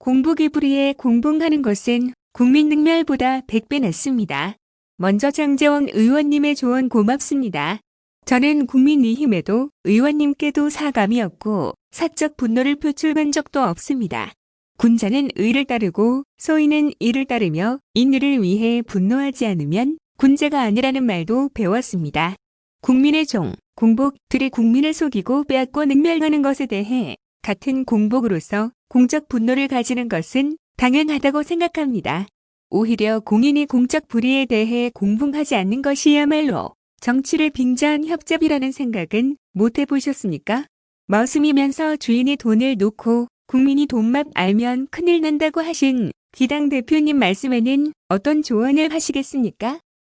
공복이 불의에 공봉하는 것은 국민 능멸보다 100배 낫습니다. 먼저 장재원 의원님의 조언 고맙습니다. 저는 국민이 힘에도 의원님께도 사감이었고 사적 분노를 표출한 적도 없습니다. 군자는 의를 따르고 소인은 이를 따르며 인류를 위해 분노하지 않으면 군자가 아니라는 말도 배웠습니다. 국민의 종, 공복들이 국민을 속이고 빼앗고 능멸하는 것에 대해 같은 공복으로서 공적 분노를 가지는 것은 당연하다고 생각합니다. 오히려 공인이 공적 불의에 대해 공분하지 않는 것이야말로 정치를 빙자한 협잡이라는 생각은 못 해보셨습니까? 머슴이면서 주인이 돈을 놓고 국민이 돈맛 알면 큰일 난다고 하신 귀당 대표님 말씀에는 어떤 조언을 하시겠습니까?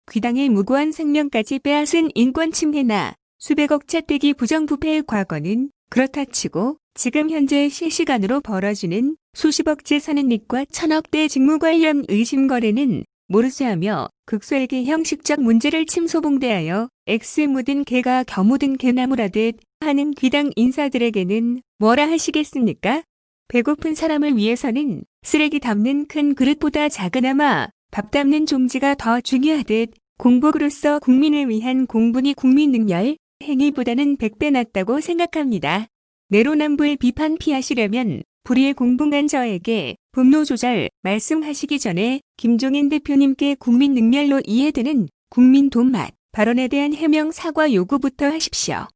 귀당의 무고한 생명까지 빼앗은 인권 침해나 수백억 차떼기 부정부패의 과거는 그렇다 치고 지금 현재 실시간으로 벌어지는 수십억 재산의 닉과 천억대 직무 관련 의심 거래는 모르쇠하며 극소에게 형식적 문제를 침소봉대하여 X 묻은 개가 겨 묻은 개나무라듯 하는 귀당 인사들에게는 뭐라 하시겠습니까? 배고픈 사람을 위해서는 쓰레기 담는 큰 그릇보다 작으나마 밥 담는 종지가 더 중요하듯 공복으로서 국민을 위한 공분이 국민 능멸 행위보다는 100배 낫다고 생각합니다. 내로남불 비판 피하시려면 불의에 공분한 저에게 분노 조절 말씀하시기 전에 김종인 대표님께 국민 능멸로 이해되는 국민 돈맛 발언에 대한 해명 사과 요구부터 하십시오.